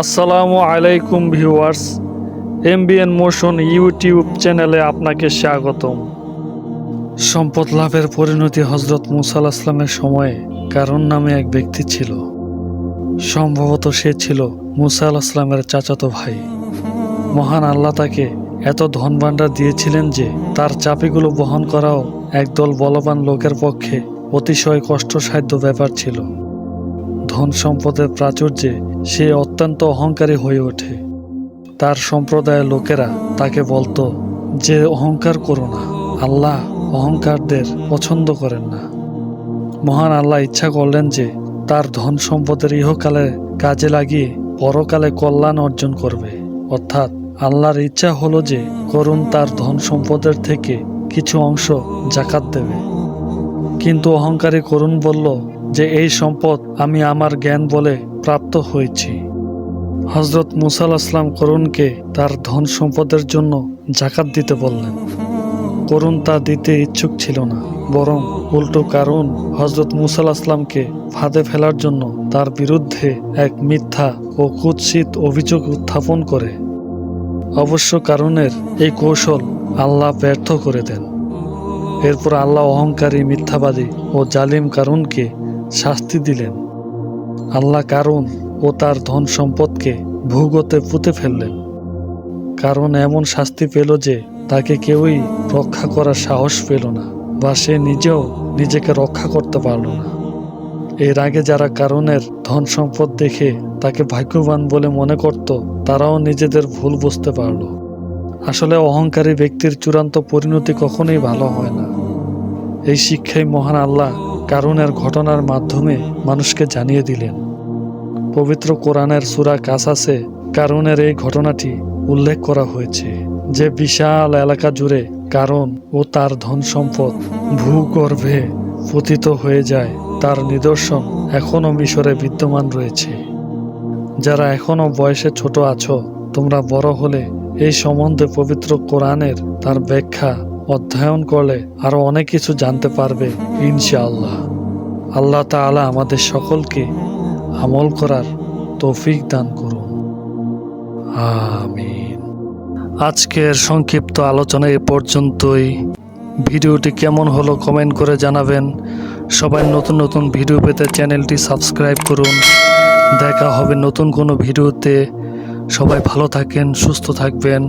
আসসালামু আলাইকুম viewers, MBN motion YouTube চ্যানেলে আপনাকে স্বাগতম। সম্পদ লাভের পরিণতি হজরত মুসা আসলামের সময়ে কারণ নামে এক ব্যক্তি ছিল। সম্ভবত সে ছিল মুসা আসলামের চাচাতো ভাই। মহান আল্লাহ তাকে এত ধন ভাণ্ডার দিয়েছিলেন যে তার চাপিগুলো বহন করাও একদল বলবান লোকের পক্ষে অতিশয় কষ্টসাধ্য ব্যাপার ছিল। ধন সম্পদের প্রাচুর্যে সে অত্যন্ত অহংকারী হয়ে ওঠে। তার সম্প্রদায়ের লোকেরা তাকে বলতো যে, অহংকার করো না। আল্লাহ অহংকারদের পছন্দ করেন না। মহান আল্লাহ ইচ্ছা করলেন যে, তার ধন সম্পদের ইহকালে কাজে লাগিয়ে পরকালে কল্যাণ অর্জন করবে। অর্থাৎ আল্লাহর ইচ্ছা হলো যে, করুণ তার ধন সম্পদের থেকে কিছু অংশ জাকাত দেবে। কিন্তু অহংকারী করুণ বলল যে এই সম্পদ আমি আমার জ্ঞান বলে প্রাপ্ত হয়েছি। হজরত মুসাল আসলাম করুণকে তার ধন সম্পদের জন্য জাকাত দিতে বললেন। করুণ তা দিতে ইচ্ছুক ছিল না, বরং উল্টো কারণ হজরত মুসাল আসলামকে ফাঁদে ফেলার জন্য তার বিরুদ্ধে এক মিথ্যা ও কুৎসিত অভিযোগ উত্থাপন করে। অবশ্য কারণের এই কৌশল আল্লাহ ব্যর্থ করে দেন। এরপর আল্লাহ অহংকারী, মিথ্যাবাদী ও জালিম কারণকে শাস্তি দিলেন। আল্লাহ কারণ ও তার ধন সম্পদকে ভূগতে পুঁতে ফেললেন। কারণ এমন শাস্তি পেল যে তাকে কেউই রক্ষা করার সাহস পেল না বা সে নিজেও নিজেকে রক্ষা করতে পারল না। এর আগে যারা কারণের ধন সম্পদ দেখে তাকে ভাগ্যবান বলে মনে করত, তারাও নিজেদের ভুল বুঝতে পারল। আসলে অহংকারী ব্যক্তির চূড়ান্ত পরিণতি কখনোই ভালো হয় না। এই শিক্ষাই মহান আল্লাহ কারণের ঘটনার মাধ্যমে মানুষকে জানিয়ে দিলেন। পবিত্র কোরআনের সুরা কাসাসে কারণের এই ঘটনাটি উল্লেখ করা হয়েছে যে বিশাল এলাকা জুড়ে কারণ ও তার ধন সম্পদ ভূগর্ভে পতিত হয়ে যায়, তার নিদর্শন এখনও মিশরে বিদ্যমান রয়েছে। যারা এখনও বয়সে ছোট আছো, তোমরা বড় হলে এই সম্বন্ধে পবিত্র কোরআনের তার ব্যাখ্যা অধ্যয়ন করলে আরও অনেক কিছু জানতে পারবে, ইনশাআল্লাহ। আল্লাহ তাআলা আমাদের সকলকে আমল করার তৌফিক দান করুন। আমিন। আজকের সংক্ষিপ্ত আলোচনা এ পর্যন্তই। ভিডিওটি কেমন হলো কমেন্ট করে জানাবেন। সবাই নতুন নতুন ভিডিও পেতে চ্যানেলটি সাবস্ক্রাইব করুন। দেখা হবে নতুন কোনো ভিডিওতে। সবাই ভালো থাকেন, সুস্থ থাকবেন।